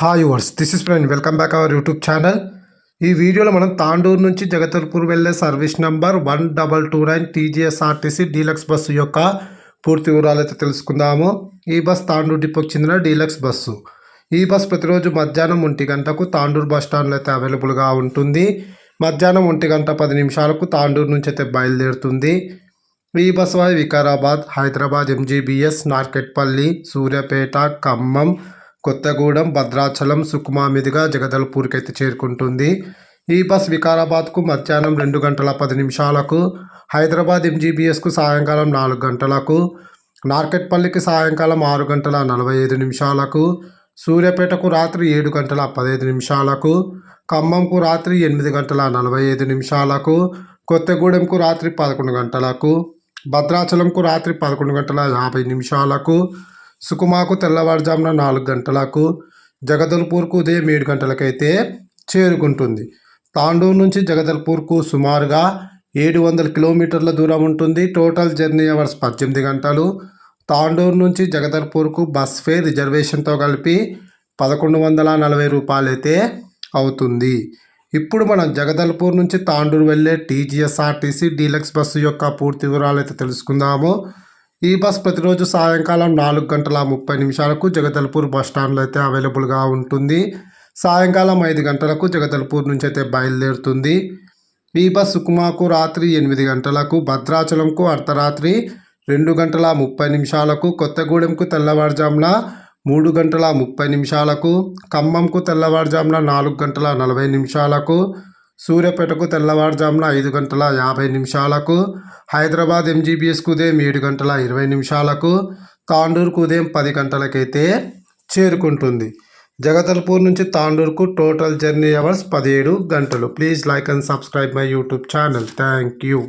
Hi verse this is friend welcome back our YouTube channel ఈ వీడియోలో మనం తాండూరు నుంచి జగతల్పూర్ వెళ్ళే service number one double two nine TGSRTC deluxe bus యొక్క పూర్తి వివరాలు అయితే తెలుసుకుందాము. ఈ బస్ తాండూరు డిపోకి చెందిన డీలక్స్ బస్సు. ఈ బస్ ప్రతిరోజు మధ్యాహ్నం ఒంటి గంటకు తాండూరు బస్ స్టాండ్లో అయితే అవైలబుల్గా ఉంటుంది. మధ్యాహ్నం ఒంటి గంట పది నిమిషాలకు తాండూరు నుంచి అయితే బయలుదేరుతుంది. ఈ బస్ వారి వికారాబాద్ హైదరాబాద్ ఎంజీబీఎస్ నార్కెట్పల్లి సూర్యాపేట ఖమ్మం కొత్తగూడెం భద్రాచలం సుకుమా మీదుగా జగదల్పూర్కి అయితే చేరుకుంటుంది. ఈ బస్ వికారాబాద్కు మధ్యాహ్నం రెండు గంటల పది నిమిషాలకు హైదరాబాద్ ఎంజీబీఎస్కు సాయంకాలం నాలుగు గంటలకు నార్కెట్పల్లికి సాయంకాలం ఆరు గంటల నలభై ఐదు నిమిషాలకు సూర్యాపేటకు రాత్రి ఏడు గంటల పదహైదు నిమిషాలకు ఖమ్మంకు రాత్రి ఎనిమిది గంటల నలభై ఐదు నిమిషాలకు కొత్తగూడెంకు రాత్రి పదకొండు గంటలకు భద్రాచలంకు రాత్రి పదకొండు గంటల యాభై నిమిషాలకు సుకుమాకు తెల్లవారుజామున నాలుగు గంటలకు జగదల్పూర్కు ఉదయం ఏడు గంటలకైతే చేరుకుంటుంది. తాండూరు నుంచి జగదల్పూర్కు సుమారుగా ఏడు వందల కిలోమీటర్ల దూరం ఉంటుంది. టోటల్ జర్నీ అవర్స్ పద్దెనిమిది గంటలు. తాండూరు నుంచి జగదల్పూర్కు బస్ ఫేర్ రిజర్వేషన్తో కలిపి పదకొండు వందల నలభై రూపాయలైతే అవుతుంది. ఇప్పుడు మనం జగదల్పూర్ నుంచి తాండూరు వెళ్ళే టీజీఎస్ఆర్టీసీ డీలక్స్ బస్సు యొక్క పూర్తి వివరాలు అయితే తెలుసుకుందాము. ఈ బస్ ప్రతిరోజు సాయంకాలం నాలుగు గంటల ముప్పై నిమిషాలకు జగదల్పూర్ బస్ స్టాండ్లో అయితే అవైలబుల్గా ఉంటుంది. సాయంకాలం ఐదు గంటలకు జగదల్పూర్ నుంచి అయితే బయలుదేరుతుంది. ఈ బస్ సుకుమాకు రాత్రి ఎనిమిది గంటలకు భద్రాచలంకు అర్ధరాత్రి రెండు గంటల ముప్పై నిమిషాలకు కొత్తగూడెంకు తెల్లవారుజామున మూడు గంటల ముప్పై నిమిషాలకు ఖమ్మంకు తెల్లవారుజామున నాలుగు గంటల నలభై నిమిషాలకు సూర్యాపేటకు తెల్లవారుజామున ఐదు గంటల యాభై నిమిషాలకు హైదరాబాద్ ఎంజీబీఎస్కు ఉదయం ఏడు గంటల ఇరవై నిమిషాలకు తాండూరుకు ఉదయం పది గంటలకైతే చేరుకుంటుంది. జగదల్పూర్ నుంచి తాండూరుకు టోటల్ జర్నీ అవర్స్ పదిహేడు గంటలు. Please like and subscribe my YouTube channel. Thank you.